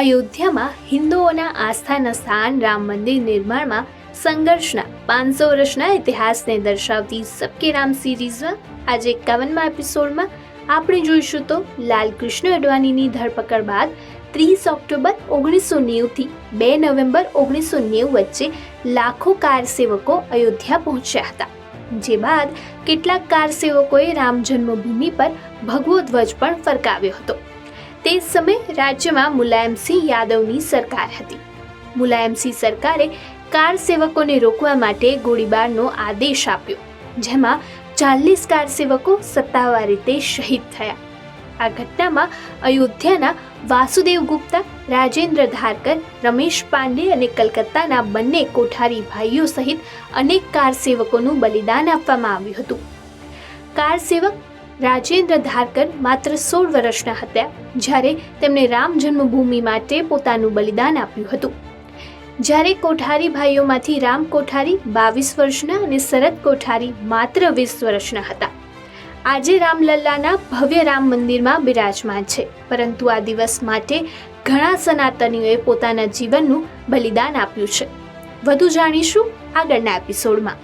અયોધ્યામાં હિન્દુઓના આસ્થાના સ્થાન રામ મંદિર નિર્માણમાં સંઘર્ષના પાંચસો વર્ષના ઇતિહાસને દર્શાવતી સબકે રામ સિરીઝમાં આજે એકાવનમાં એપિસોડમાં આપણે જોઈશું તો લાલકૃષ્ણ અડવાણીની ધરપકડ બાદ ત્રીસ ઓક્ટોબર ઓગણીસો નેવુંથી બે નવેમ્બર ઓગણીસો નેવું વચ્ચે લાખો કાર સેવકો અયોધ્યા પહોંચ્યા હતા. જે બાદ કેટલાક કાર સેવકોએ રામ જન્મભૂમિ પર ભગવો ધ્વજ પણ ફરકાવ્યો હતો. તે સમયે રાજ્યમાં મુલાયમસિંહ યાદવની સરકાર હતી. મુલાયમસિંહ સરકારે કાર સેવકોને રોકવા માટે ગોળીબારનો આદેશ આપ્યો, જેમાં ચાલીસ કાર સેવકો સત્તાવાર રીતે શહીદ થયા. આ ઘટનામાં અયોધ્યાના વાસુદેવ ગુપ્તા, રાજેન્દ્ર ધારકર, રમેશ પાંડે અને કલકત્તાના બંને કોઠારી ભાઈઓ સહિત અનેક કાર સેવકોનું બલિદાન આપવામાં આવ્યું હતું. કાર સેવક રાજેન્દ્ર ધારકર માત્ર સોળ વર્ષના હતા, જ્યારે તેમણે રામ જન્મભૂમિ માટે પોતાનું બલિદાન આપ્યું હતું. જ્યારે કોઠારી ભાઈઓમાંથી રામ કોઠારી બાવીસ વર્ષના અને શરદ કોઠારી માત્ર વીસ વર્ષના હતા. આજે રામલલ્લાના ભવ્ય રામ મંદિરમાં બિરાજમાન છે, પરંતુ આ દિવસ માટે ઘણા સનાતનીઓએ પોતાના જીવનનું બલિદાન આપ્યું છે. વધુ જાણીશું આગળના એપિસોડમાં